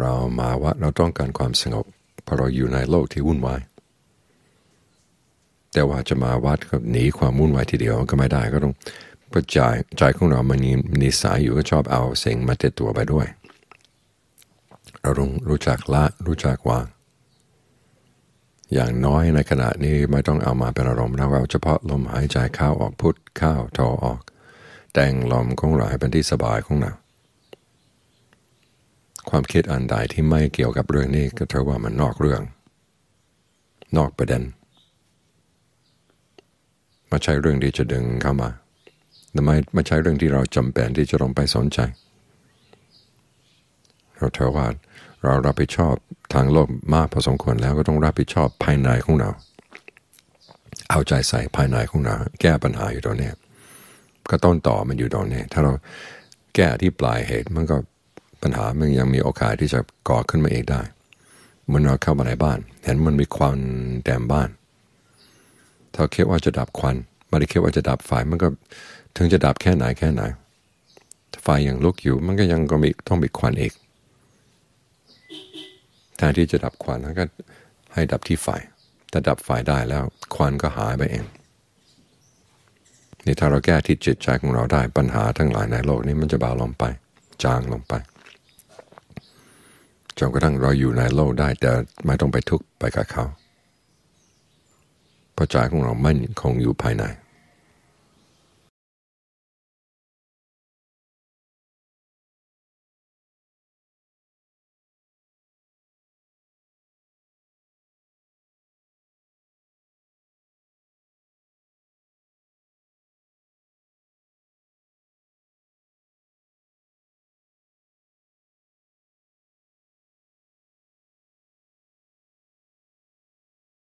เรามาวัดเราต้องการความสงบ เพราะเราอยู่ในโลกที่วุ่นวาย แต่ว่าจะมาวัดก็หนีความวุ่นวายทีเดียวก็ไม่ได้ก็ต้องกระจายใจของเรามันนิสัยอยู่ก็ชอบเอาสิ่งมาติดตัวไปด้วย เราต้องรู้จักละรู้จักวางอย่างน้อยในขณะนี้ไม่ต้องเอามาเป็นอารมณ์เราเอาเฉพาะลมหายใจเข้าออกพุทเข้าทอออก แต่งลมของเราให้เป็นที่สบายของเรา ความคิดอันใดที่ไม่เกี่ยวกับเรื่องนี้ก็เท่าว่ามันนอกเรื่อง นอกประเด็นมาใช่เรื่องที่จะดึงเข้ามาแต่ไม่ไม่ใช่เรื่องที่เราจำเป็นที่จะลงไปสนใจ เราเท่าว่าเรารับผิดชอบทางโลกมากพอสมควรแล้วก็ต้องรับผิดชอบภายในของเรา เอาใจใส่ภายในของเราแก้ปัญหาอยู่ตรงนี้ก็ต้นต่อมันอยู่ตรงนี้ถ้าเราแก้ที่ปลายเหตุมันก็ ปัญหามันยังมีโอกาสที่จะก่อขึ้นมาเองได้เมื่อเราเข้ามาในบ้าน เห็นมันมีควันแดมบ้าน ถ้าคิดว่าจะดับควันไม่ได้คิดว่าจะดับไฟมันก็ถึงจะดับแค่ไหนแค่ไหนไฟยังลุกอยู่มันก็ยังก็มีต้องมีควันอีกแทนที่จะดับควันแล้วก็ให้ดับที่ไฟแต่ดับไฟได้แล้วควันก็หายไปเองนี่ถ้าเราแก้ที่จิตใจของเราได้ปัญหาทั้งหลายในโลกนี้มันจะเบาลงไป จางลงไป จนกระทั่งเราอยู่ในโลกได้แต่ไม่ต้องไปทุกข์ไปกับเขา เพราะใจของเราไม่คงอยู่ภายใน